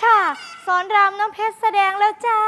ชา สอนรามน้ำเพชรแสดงแล้วจ้า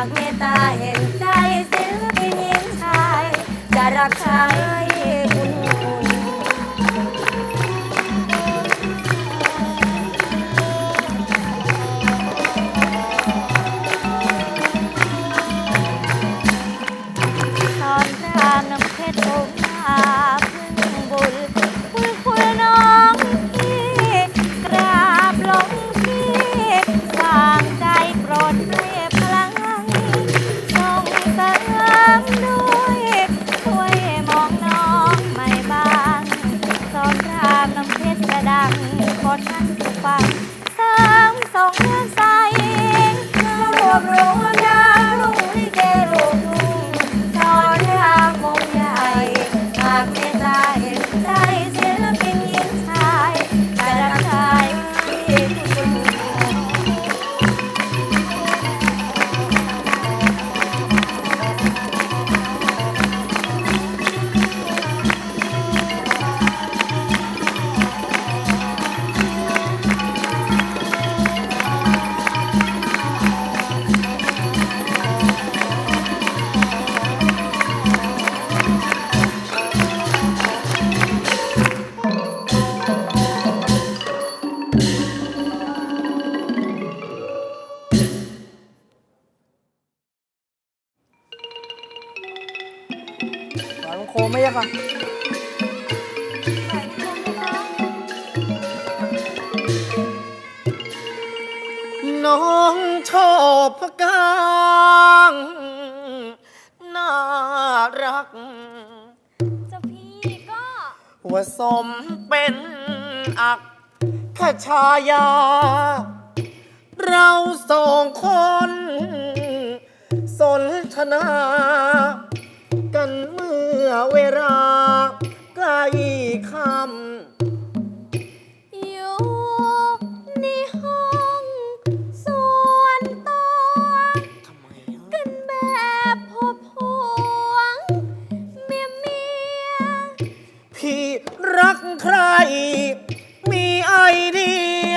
i'll get magneta. ดนั้นทุกฝ่ายสร้างสองเพื่อนใสรวบรวม หัวสมเป็นอักขชายา เราสองคน สนทนา กันเมื่อเวลาใกล้ค่ำ ใคร มีไอเดีย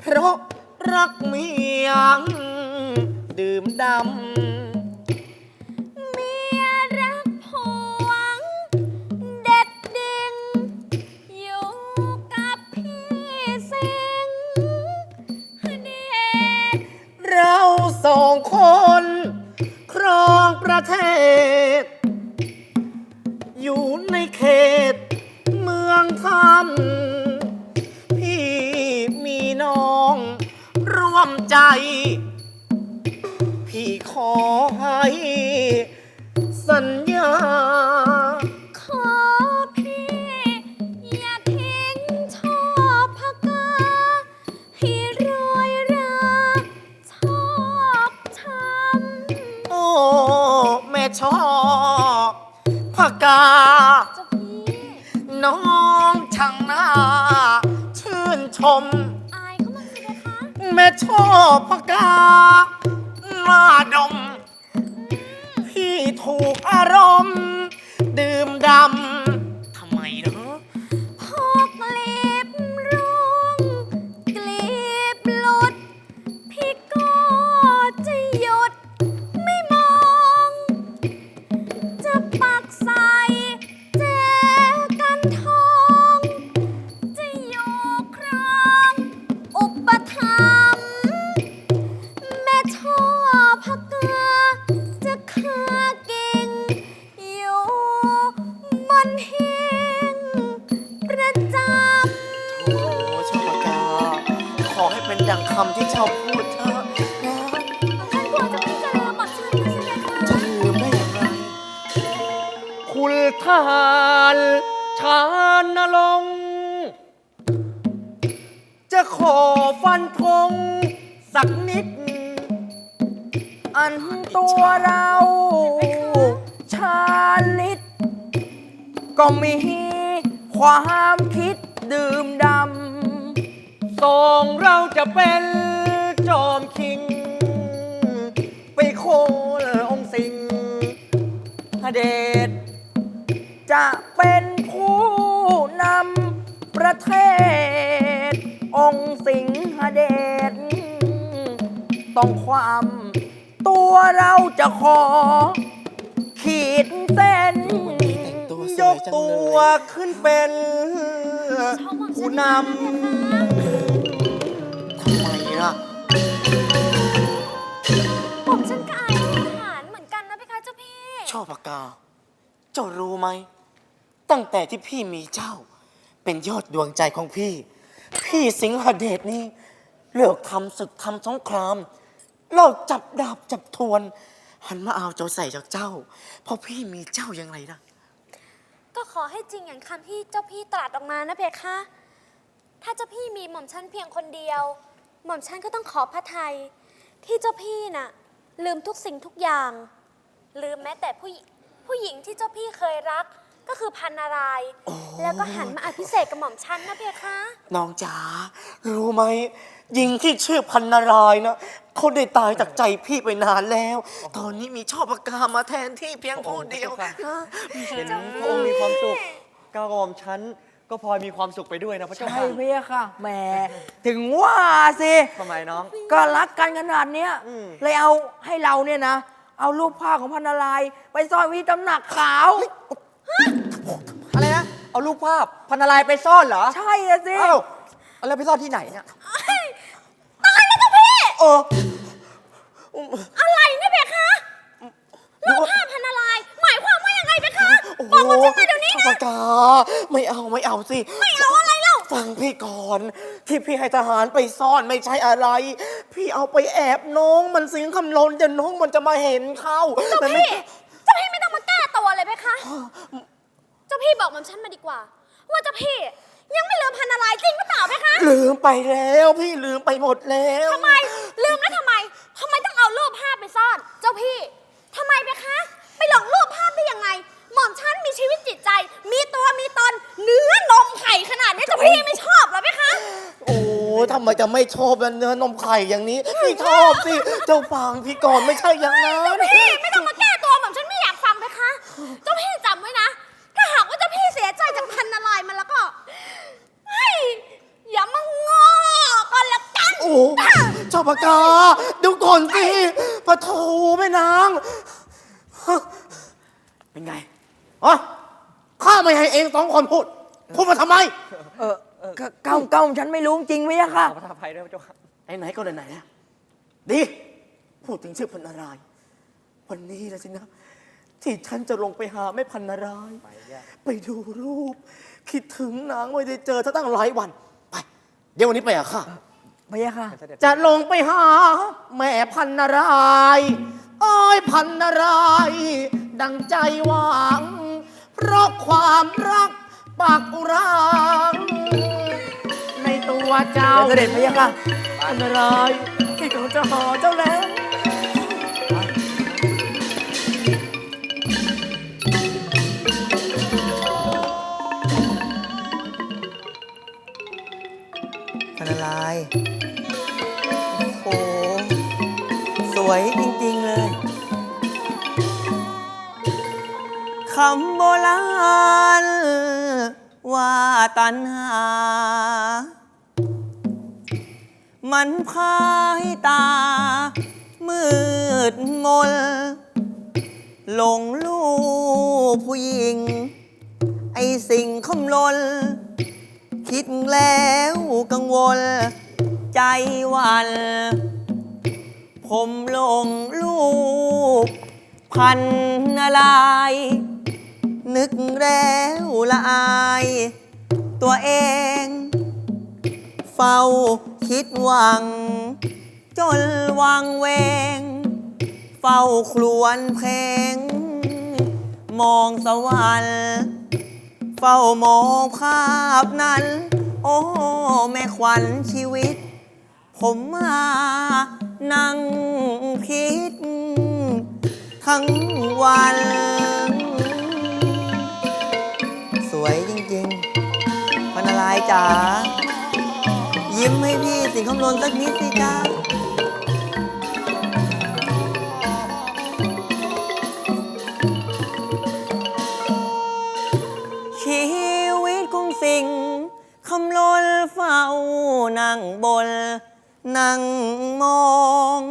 เพราะรักเมียงดื่มดำมีรักผวง เด็ดดิ่งอยู่กับพี่สงเดชเราสองคน ครองประเทศ อยู่ในเขตำพี่มีน้อง ร่วมใจ พี่ขอให้านนรงจะขอฟันธงสักนิด อันตัวเราชาลิต ก็มีความคิดดื่มดำสองเราจะเป็นจอมคิง ไปโค่นองสิงเดชจะเป็น นำประเทศ องค์สิงหเดชต้องความ ตัวเราจะขอ ขีดเส้น ยกตัวขึ้นเป็นชอบหม่อมฉัผู้นนนะคะำทำไมล่ะหม่อมฉันก็อายทหารเหมือนกันนะเพคะเจ้าพี่ ชอบปากกา เจ้ารู้ไหม ตั้งแต่ที่พี่มีเจ้า เป็นยอดดวงใจของพี่ พี่สิงหเดชนี่เลิกทำศึกทำสงครามเลิกจับดาบจับทวน หันมาเอาเจ้าใส่จากเจ้า เพราะพี่มีเจ้ายังไงล่ะก็ขอให้จริงอย่างคำที่เจ้าพี่ตรัสออกมานะเพคะ ถ้าเจ้าพี่มีหม่อมฉันเพียงคนเดียว หม่อมฉันก็ต้องขอพระไทย ที่เจ้าพี่น่ะ ลืมทุกสิ่งทุกอย่าง ลืมแม้แต่ผู้ผู้หญิงที่เจ้าพี่เคยรัก ก็คือพันนารายณ์แล้วก็หันมาอภิเษกกับหม่อมฉันนะเพคะ น้องจ๋ารู้ไหมยิงที่ชื่อพันนารายณ์นะเขาได้ตายจากใจพี่ไปนานแล้ว ตอนนี้มีชอบปากกามาแทนที่เพียงผู้เดียวนะเห็นพระองค์มีความสุขก้าวกระหม่อมชั้นก็พลอยมีความสุขไปด้วยนะพระเจ้าใช่ค่ะพี่ค่ะแหมถึงว่าสิ ทำไมน้อง ก็รักกันขนาดเนี้ยอืม เลยเอาให้เราเนี่ยนะ เอารูปภาพของพันนารายณ์ไปซ่อนไว้ที่ตำหนักขาวอะไรนะ เอารูปภาพพันนารายณ์ไปซ่อนเหรอใช่อะสิ เอ้าเอาแล้วไปซ่อนที่ไหนเนี่ยเอออะไรนะเพคะรูปภาพพันนารายณ์หมายความว่ายังไงเพคะโอ้โหบอกหม่อมฉันมาเดี๋ยวนี้ชอบปากกาไม่เอาไม่เอาสิ ไม่เอาอะไรเล่าฟังพี่ก่อนที่พี่ให้ทหารไปซ่อนไม่ใช่อะไร พี่เอาไปแอบน้องมันสิงคำลนเดี๋ยวน้องมันจะมาเห็นเข้าเจ้ามันไม่พี่เจ้าพี่ไม่ต้องมาแก้ตัวเลยเพคะเจ้าพี่บอกหม่อมฉันมาดีกว่า ว่าเจ้าพี่ยังไม่ลืมพันนารายณ์จริงหรือเปล่าเพคะลืมไปแล้วพี่ลืมไปหมดแล้วทำไมลืมแล้วทำไมทำไมต้องเอารูปภาพไปซ่อน เจ้าพี่ทำไมเพคะ ไปหลงรูปภาพได้ยังไง หม่อมฉันมีชีวิตจิตใจ มีตัวมีตนเนื้อนมไข่ขนาดนี้เจ้าพี่ไม่ชอบเหรอเพคะ โอ้ทำไมจะไม่ชอบล่ะเนื้อนมไข่อย่างนี้พี่ชอบสิเจ้าฟังพี่ก่อนไม่ใช่อย่างนั้น พี่ไม่ ปากกาดูก่อนสิปะโถแม่นางฮะเป็นไงอ๋อข้าไม่ให้เองสองคนพูดพูดมาทำไม เออเก้าเก้าเก้าฉันไม่รู้จริงไหมอะค่ะ ขอพระทัยภัยด้วยพระเจ้าค่ะไหนๆก็ไหนๆนะดี พูดถึงชื่อพันนารายณ์วันนี้นะสินะ ที่ฉันจะลงไปหาแม่พันนารายณ์ไปเนี่ยไปดูรูป คิดถึงนางไม่ได้เจอถ้าตั้งหลายวัน ไป เดี๋ยววันนี้ไปอะค่ะ พะยะค่ะเสด็จจะลงไปหา แม่พันนารายณ์เอ้ยพันนารายณ์ดังใจหวัง เพราะความรักปักรัง ในตัวเจ้า เดี๋ยวเสด็จพะยะค่ะพันนารายณ์ที่เขาจะหาเจ้าแล้ว พันนารายณ์ วยจริง ๆ เลย คำโบราณว่าตันหา มันพายตา มืดมนหลงลูกผู้หญิง ไอสิ่งคำลนคิดแล้วกังวล ใจวัน ผมหลงลูก พันอะไรนึกแล้วละอาย ตัวเอง เฝ้าคิดหวัง จนวังเวง เฝ้าครวญเพลง มองสวรรค์เฝ้ามองภาพนั้น โอ้ แม่ขวัญชีวิต ผมมานั่งคิด ทั้งวัน สวยจริงๆพันลายจ๋ายิ้มให้พี่สิงคำลนสักนิดสิจ้าชีวิตของสิ่งคำลนเฝ้านั่งบน นั่งมอง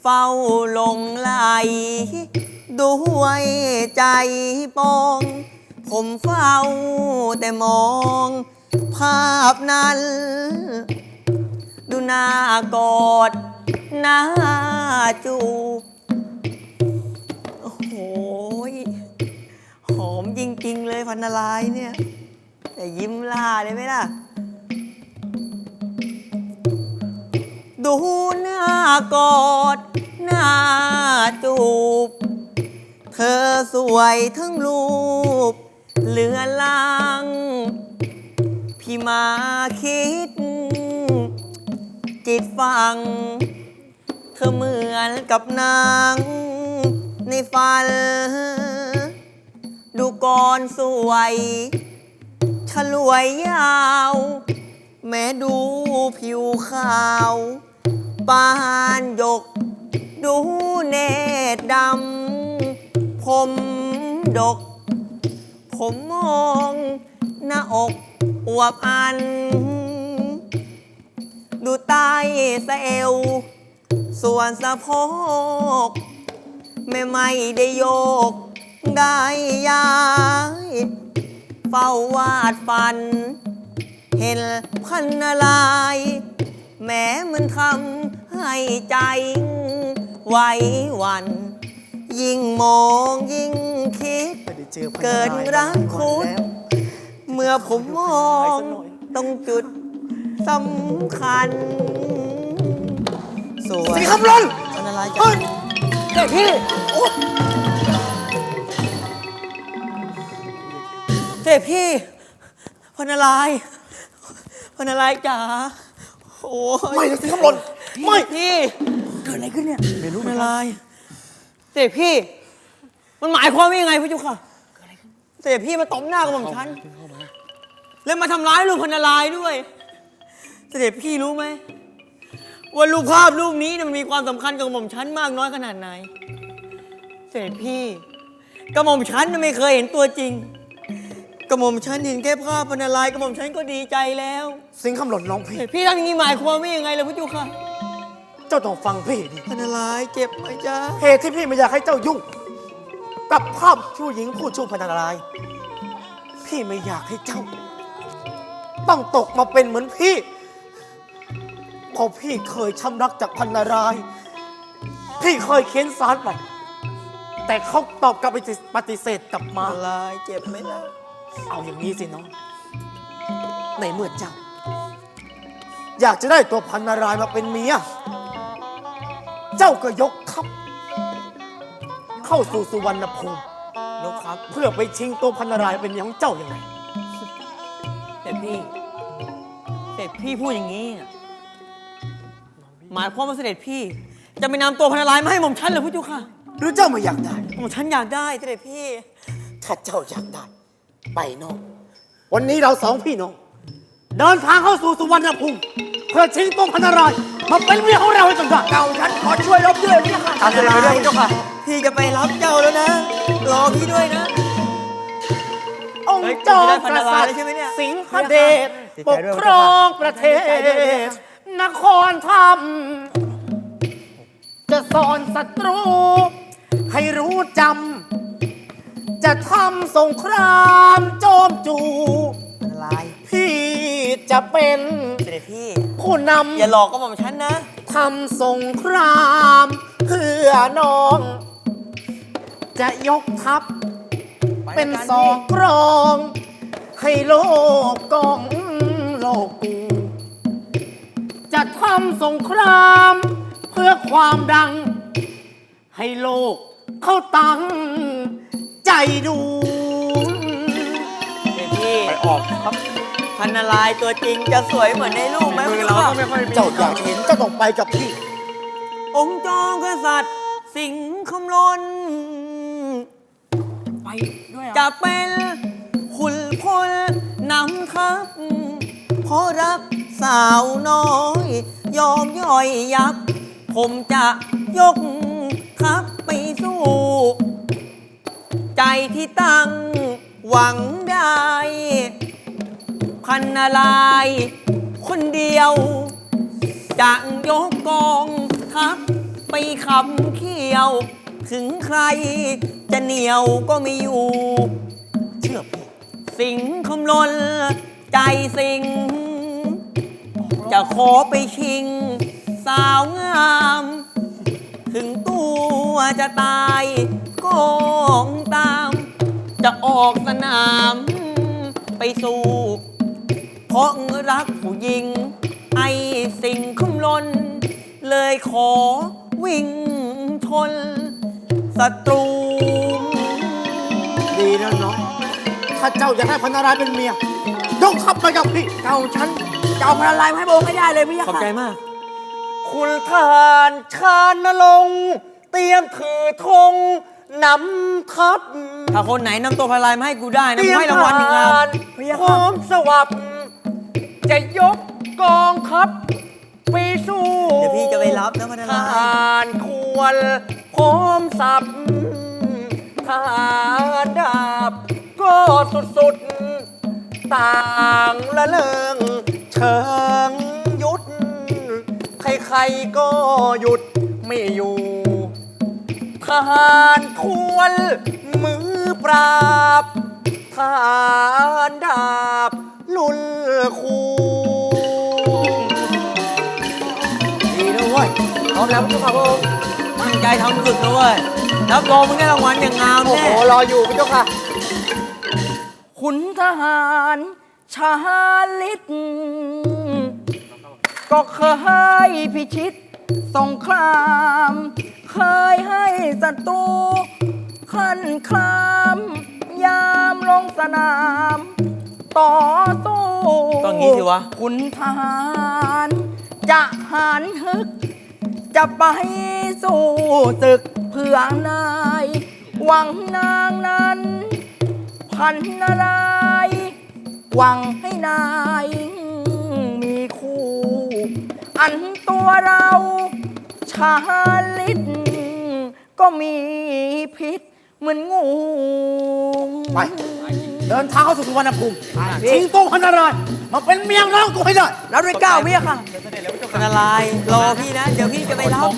เฝ้าหลงไหลด้วยใจปอง ผมเฝ้าแต่มอง ภาพนั้น ดูหน้ากอดหน้าจูบโอ้โหยหอมจริง ๆ เลยพันนารายเนี่ย แต่ยิ้มล่าเลยไหมล่ะ ดูหน้ากอดหน้าจูบ เธอสวยทั้งรูปเหลือลัง พี่มาคิด จิตฟัง เธอเหมือนกับนางในฝัน ดูก่อนสวยฉลวยยาว แม้ดูผิวขาว ปานยก ดูเนตรดำ ผมดก ผมมองหน้าอกอวบอัน ดูใต้สะเอว ส่วนสะโพก ไม่ไม่ได้โยก ได้ยาย เฝ้าวาดฟัน เห็นพันอะไรแม้มันทำ ให้ใจไหวหวัน ยิ่งมองยิ่งคิด ไม่ได้เจอพันเกิดนารายณ์รักคุณ แล้วเมื่อผมมองตรงจุดสำคัญสวยสิงคำลนพันอะไรกัเฮ้ยนเด็กพี่โอ๊ยเสพพี่พันอะไรพันอะไรจ๋า โอ้ยไม่นะสิงคำลนไม่ พี่เกิดอะไรขึ้นเนี่ยไม่รู้พันอะไรเสพพี่ มันหมายความว่ายังไงพี่จุกค่ะเสพพี่มาตบหน้ากับผมฉัน แล้วมาทำร้ายลูกพันนารายณ์ด้วย เสด็จพี่รู้ไหมว่ารูปภาพรูปนี้เนี่ยมันมีความสำคัญกับหม่อมฉันมากน้อยขนาดไหน เสด็จพี่กระหม่อมฉันน่ะไม่เคยเห็นตัวจริง กระหม่อมฉันเห็นแค่ภาพพันนารายณ์กระหม่อมฉันก็ดีใจแล้วสิงคำลนน้องเสพี่ด็จพี่ทำอย่างนี้หมายความว่ายังไงล่ะพระเจุค่ะเจ้าต้องฟังพี่ดิพันนารายณ์เจ็บไหมจ๊ะเหตุที่พี่ไม่อยากให้เจ้ายุ่ง กับภาพผู้หญิงผู้ชูพันนารายณ์พี่ไม่อยากให้เจ้า ต้องตกมาเป็นเหมือนพี่เพราะพี่เคยช้ำรักจากพันนารายณ์พี่เคยเขียนสารไปแต่เขาตอบกลับปฏิเสธกลับมาพันนารายณ์เจ็บไหมล่ะ เอาอย่างนี้สิน้องในเมื่อเจ้า อยากจะได้ตัวพันนารายณ์มาเป็นเมีย เจ้าก็ยกทัพเข้าสู่สุวรรณภูมิยกครับ เพื่อไปชิงตัวพันนารายณ์เป็นของเจ้าอย่างไรเสด็จพี่ เสด็จพี่พูดอย่างนี้น่ะหมายความว่าเสด็จพี่ จะไปนำตัวพันนารายณ์มาให้หม่อมฉันเหรือพระเจุค่ะหรือเจ้าไม่อยากได้ หม่อมฉันอยากได้เสด็จพี่ ถ้าเจ้าอยากได้ ไปน้องวันนี้เราสองพี่น้อง เดินทางเข้าสู่สุวรรณภูมิเพื่อชิงตัวพันนารายณ์มาเป็นเมียของเราให้จงได้เก่าฉันขอช่วยรบด้วยพี่ค่ะตามเสด็จไปด้วยพระเจ้าค่ะพี่จะไปรับเจ้าแล้วนะ รอพี่ด้วยนะองค์จอมกษัตริย์สิงหเดชปกครองประเทศ นครธรรม จะสอนศัตรู ให้รู้จำ จะทำสงครามโจมจูพันนารายณ์พี่จะเป็นเสด็จพี่ผู้นอย่าหลอกก็หม่อมฉันนะำทำสงครามเพื่อน้อง จะยกทัพเป็นสองกรอง ให้โลกกองโลกกูจะทำสงครามเพื่อความดัง ให้โลกเขาตั้ง ใจดู เด็พี่ ไปออกครับพันนารายณ์ตัวจริงจะสวยเหมือนในรูปไหมมือพี่เราค่ะก็ไม่ค่อยมีเจ้าอยากเห็นเจ้าต้องไปกับพี่ องค์จองกษัตริย์ สิงห์คำลน ไปด้วยเหรอจะเป็นขุนพลนำทัพเพราะรักสาวน้อย ยอมย่อยยับ ผมจะยกทัพไปสู้ ใจที่ตั้งหวังได้ พันนาราย คนเดียวจะยกกองทัพไปคำเขี้ยว ถึงใครจะเหนียวก็ไม่อยู่ เชื่อพี่สิงคำลนใจสิง จะขอไปชิง สาวงาม ถึงตัวจะตาย ก็ตาม จะออกสนามไปสู้ เพราะรักผู้หญิง ไอ้สิงคำลน เลยขอวิ่งชนศัตรู ดีนะน้อง ถ้าเจ้าอยากได้พันนารายณ์เป็นเมียยกทัพไปกับพี่เจ้าฉันจะเอาพลังลายมาให้โบไม่ได้เลยพี่ยักขอบษ์ใจมาก คุณทหารชานลงค์เตรียมถือธง นำทัพถ้าคนไหนนำตัวพลายมาให้กูได้นะเตรีกูยมให้ทรางวัลหนึ่งหาเอารพร้อมสวับจะยกกองทัพไปสู้เดี๋ยวพี่จะไปรับนะพันทนารายหารควรพร้อมสับทหารดาบก็สุดๆ ต่างละเลิงเชิงยุด ใครๆก็หยุดไม่อยู่ ทหารควรมือปราบทหารดาบลุนคูดีนะเว้ยพร้อมแล้วพระเจ้าค่ะพระองค์ตั้งใจทำสุดนะเว้ยรับรองมึงได้รางวัลอย่างงามโอ้แน่โหรออยู่พระเจ้าค่ะ ขุนทหารชาลิต ก็เคยพิชิตสงคราม เคยให้ศัตรูขันคลาม ยามลงสนาม ต่อสู้ต้องงี้สิวะ ขุนทหาร จะหันฮึก จะไปสู้ศึกเพื่อนาย หวังนางนั้น พันนารายณ์หวังให้นาย มีคู่ อันตัวเรา ชาลิตก็มีพิษเหมือนงู ไปเดินทางเข้าสู่สุวรรณภูมิชิงตัวพันนารายณ์มาเป็นเมียน้องกูให้ได้ แล้วด้วยก้าวพี่ค่ะพันนารายณ์รอพี่นะ เดี๋ยวพี่จะไปรับ